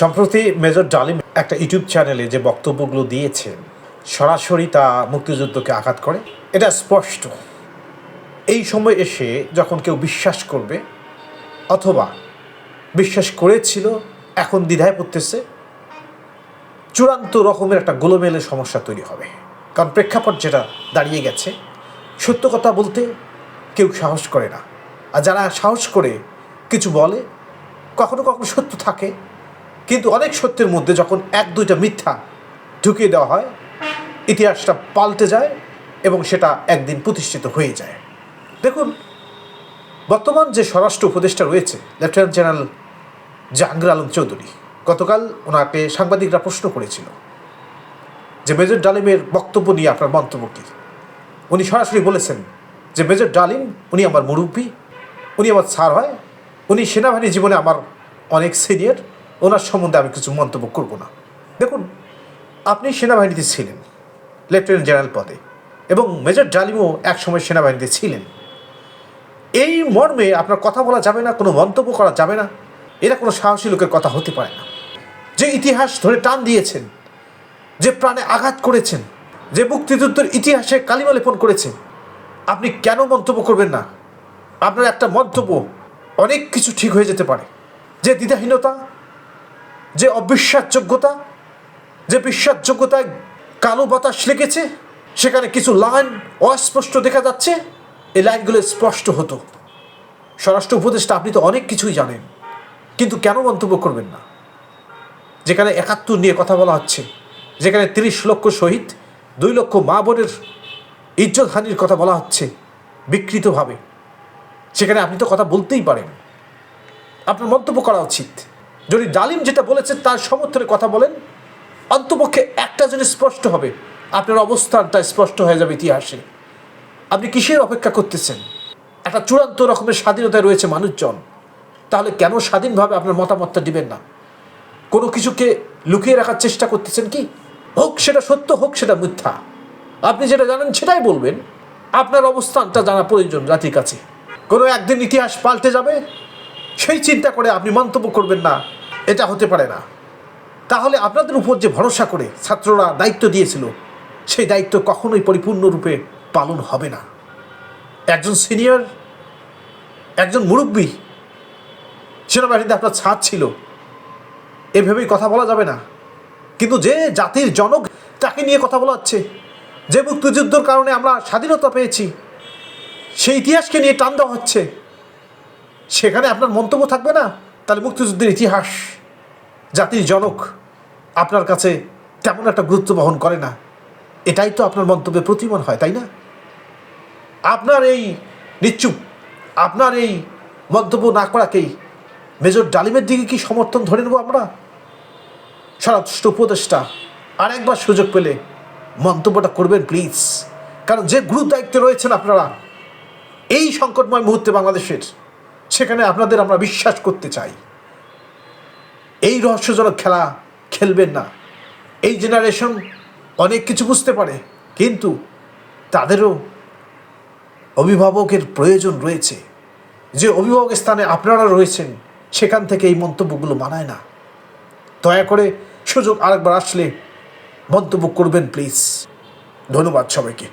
সম্প্রতি মেজর ডালিম একটা ইউটিউব চ্যানেলে যে বক্তব্যগুলো দিয়েছেন, সরাসরি তা মুক্তিযুদ্ধকে আঘাত করে। এটা স্পষ্ট। এই সময় এসে যখন কেউ বিশ্বাস করবে, অথবা বিশ্বাস করেছিল, এখন দ্বিধায় পড়তেছে, চূড়ান্ত রকমের একটা গোলমেলের সমস্যা তৈরি হবে। কারণ প্রেক্ষাপট যেটা দাঁড়িয়ে গেছে, সত্য কথা বলতে কেউ সাহস করে না। আর যারা সাহস করে কিছু বলে, কখনো কখনো সত্য থাকে। কিন্তু অনেক সত্যের মধ্যে যখন এক, দুইটা মিথ্যা ঢুকিয়ে দেওয়া হয়, ইতিহাসটা পাল্টে যায় এবং সেটা একদিন প্রতিষ্ঠিত হয়ে যায়। দেখুন, বর্তমান যে স্বরাষ্ট্র উপদেষ্টা রয়েছে লেফটেন্যান্ট জেনারেল জাহাঙ্গীর আলম চৌধুরী, গতকাল ওনাকে সাংবাদিকরা প্রশ্ন করেছিল যে মেজর ডালিমের বক্তব্য নিয়ে আপনার মন্তব্য কী? উনি সরাসরি বলেছেন যে মেজর ডালিম, উনি আমার মুরব্বী, উনি আমার স্যার হয়, উনি সেনাবাহিনী জীবনে আমার অনেক সিনিয়র ওনার সম্বন্ধে আমি কিছু মন্তব্য করব না। দেখুন, আপনি সেনাবাহিনীতে ছিলেন, লেফটেন্যান্ট জেনারেল পদে, এবং মেজর ডালিমও একসময় সেনাবাহিনীতে ছিলেন। এই মর্মে আপনার কথা বলা যাবে না, কোনো মন্তব্য করা যাবে না এটা কোনো সাহসী লোকের কথা হতে পারে না। যে ইতিহাস ধরে টান দিয়েছেন, যে প্রাণে আঘাত করেছেন, যে মুক্তিযুদ্ধের ইতিহাসে কালিমা লেপন করেছেন, আপনি কেন মন্তব্য করবেন না? আপনার একটা মন্তব্য, অনেক কিছু ঠিক হয়ে যেতে পারে। যে দ্বিধাহীনতা যে অবিশ্বাসযোগ্যতা, যে বিশ্বাসযোগ্যতায় কালো বাতাস লেগেছে, সেখানে কিছু লাইন অস্পষ্ট দেখা যাচ্ছে, এই লাইনগুলো স্পষ্ট হতো। স্বরাষ্ট্র উপদেষ্টা, আপনি তো অনেক কিছুই জানেন, কিন্তু কেন মন্তব্য করবেন না? যেখানে একাত্তর নিয়ে কথা বলা হচ্ছে, যেখানে তিরিশ লক্ষ শহীদ, দুই লক্ষ মা বোনের ইজ্জত হানির কথা বলা হচ্ছে, বিকৃতভাবে। সেখানে আপনি তো কথা বলতেই পারেন। আপনার মন্তব্য করা উচিত। যদি ডালিম যেটা বলেছে তার সমর্থনে কথা বলেন, অন্তপক্ষে একটা জিনিস স্পষ্ট হবে, আপনার অবস্থানটা স্পষ্ট হয়ে যাবে ইতিহাসে। আপনি কিসের অপেক্ষা করতেছেন? একটা চূড়ান্ত রকমের স্বাধীনতায় রয়েছে মানুষজন। তাহলে কেন স্বাধীনভাবে আপনার মতামতটা দিবেন না? কোনো কিছুকে লুকিয়ে রাখার চেষ্টা করতেছেন কি? হোক সেটা সত্য, হোক সেটা মিথ্যা। আপনি যেটা জানেন সেটাই বলবেন। আপনার অবস্থানটা জানা প্রয়োজন জাতির কাছে। কোনো একদিন ইতিহাস পাল্টে যাবে সেই চিন্তা করে আপনি মন্তব্য করবেন না। এটা হতে পারে না। তাহলে আপনাদের উপর যে ভরসা করে ছাত্ররা দায়িত্ব দিয়েছিল, সেই দায়িত্ব কখনোই পরিপূর্ণরূপে পালন হবে না। একজন সিনিয়র, একজন মুরব্বী, সেনাবাহিনীতে আপনার ছাদ ছিল। এভাবেই কথা বলা যাবে না। কিন্তু যে জাতির জনক তাকে নিয়ে কথা বলা হচ্ছে, যে মুক্তিযুদ্ধর কারণে আমরা স্বাধীনতা পেয়েছি, সেই ইতিহাসকে নিয়ে টান দেওয়া হচ্ছে সেখানে আপনার মন্তব্য থাকবে না? তাহলে মুক্তিযুদ্ধের ইতিহাস, জাতির জনক আপনার কাছে তেমন একটা গুরুত্ব বহন করে না। এটাই তো আপনার মন্তব্যে প্রতিমন হয়, তাই না? আপনার এই নিশ্চুপ আপনার এই মন্তব্য না করাকেই মেজর ডালিমের দিকে কি সমর্থন ধরে নেব আমরা? স্বরাষ্ট্র উপদেষ্টা আর একবার সুযোগ পেলে মন্তব্যটা করবেন, প্লিজ। কারণ যে গুরু দায়িত্বে রয়েছেন আপনারা, এই সংকটময় মুহূর্তে বাংলাদেশের সেখানে আপনাদের আমরা বিশ্বাস করতে চাই। এই রহস্যজনক খেলা খেলবেন না। এই জেনারেশন অনেক কিছু বুঝতে পারে, কিন্তু তাদেরও অভিভাবকের প্রয়োজন রয়েছে। যে অভিভাবক স্থানে আপনারা রয়েছেন, সেখান থেকে এই মন্তব্যগুলো মানায় না। দয়া করে সুযোগ আরেকবার আসলে মন্তব্য করবেন প্লিজ ধন্যবাদ সবাইকে।